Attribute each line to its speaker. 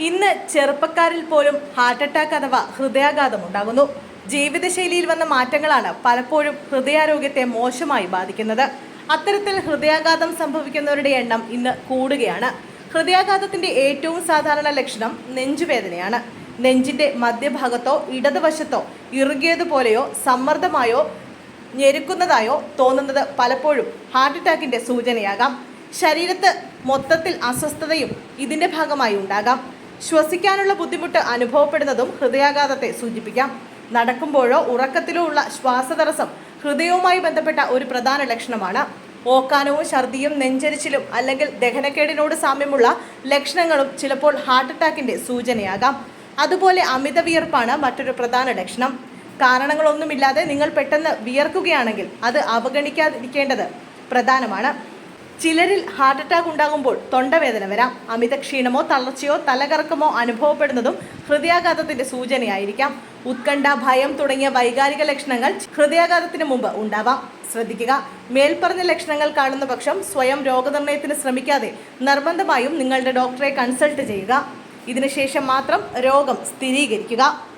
Speaker 1: ഇന്ന് ചെറുപ്പക്കാരിൽ പോലും heart attack അഥവാ ഹൃദയാഘാതം ഉണ്ടാകുന്നു. ജീവിതശൈലിയിൽ വന്ന മാറ്റങ്ങളാണ് പലപ്പോഴും ഹൃദയാരോഗ്യത്തെ മോശമായി ബാധിക്കുന്നത്. അത്തരത്തിൽ ഹൃദയാഘാതം സംഭവിക്കുന്നവരുടെ എണ്ണം ഇന്ന് കൂടുകയാണ്. ഹൃദയാഘാതത്തിന്റെ ഏറ്റവും സാധാരണ ലക്ഷണം നെഞ്ചുവേദനയാണ്. നെഞ്ചിന്റെ മധ്യഭാഗത്തോ ഇടതുവശത്തോ ഇറുകിയതുപോലെയോ സമ്മർദ്ദമായോ ഞെരുക്കുന്നതായോ തോന്നുന്നത് പലപ്പോഴും ഹാർട്ട് അറ്റാക്കിന്റെ സൂചനയാകാം. ശരീരത്ത് മൊത്തത്തിൽ അസ്വസ്ഥതയും ഇതിന്റെ ഭാഗമായി ഉണ്ടാകാം. ശ്വസിക്കാനുള്ള ബുദ്ധിമുട്ട് അനുഭവപ്പെടുന്നതും ഹൃദയാഘാതത്തെ സൂചിപ്പിക്കാം. നടക്കുമ്പോഴോ ഉറക്കത്തിലോ ഉള്ള ശ്വാസതടസ്സം ഹൃദയവുമായി ബന്ധപ്പെട്ട ഒരു പ്രധാന ലക്ഷണമാണ്. ഓക്കാനവും ഛർദിയും നെഞ്ചരിച്ചിലും അല്ലെങ്കിൽ ദഹനക്കേടിനോട് സാമ്യമുള്ള ലക്ഷണങ്ങളും ചിലപ്പോൾ ഹാർട്ട് അറ്റാക്കിന്റെ സൂചനയാകാം. അതുപോലെ അമിത വിയർപ്പാണ് മറ്റൊരു പ്രധാന ലക്ഷണം. കാരണങ്ങളൊന്നുമില്ലാതെ നിങ്ങൾ പെട്ടെന്ന് വിയർക്കുകയാണെങ്കിൽ അത് അവഗണിക്കാതിരിക്കേണ്ടത് പ്രധാനമാണ്. ചിലരിൽ ഹാർട്ട് അറ്റാക്ക് ഉണ്ടാകുമ്പോൾ തൊണ്ടവേദന വരാം. അമിത ക്ഷീണമോ തളർച്ചയോ തലകറക്കമോ അനുഭവപ്പെടുന്നതും ഹൃദയാഘാതത്തിന്റെ സൂചനയായിരിക്കാം. ഉത്കണ്ഠ ഭയം തുടങ്ങിയ വൈകാരിക ലക്ഷണങ്ങൾ ഹൃദയാഘാതത്തിന് മുമ്പ് ഉണ്ടാവാം. ശ്രദ്ധിക്കുക. മേൽപ്പറഞ്ഞ ലക്ഷണങ്ങൾ കാണുന്ന പക്ഷം സ്വയം രോഗനിർണയത്തിന് ശ്രമിക്കാതെ നിർബന്ധമായും നിങ്ങളുടെ ഡോക്ടറെ കൺസൾട്ട് ചെയ്യുക. ഇതിനുശേഷം മാത്രം രോഗം സ്ഥിരീകരിക്കുക.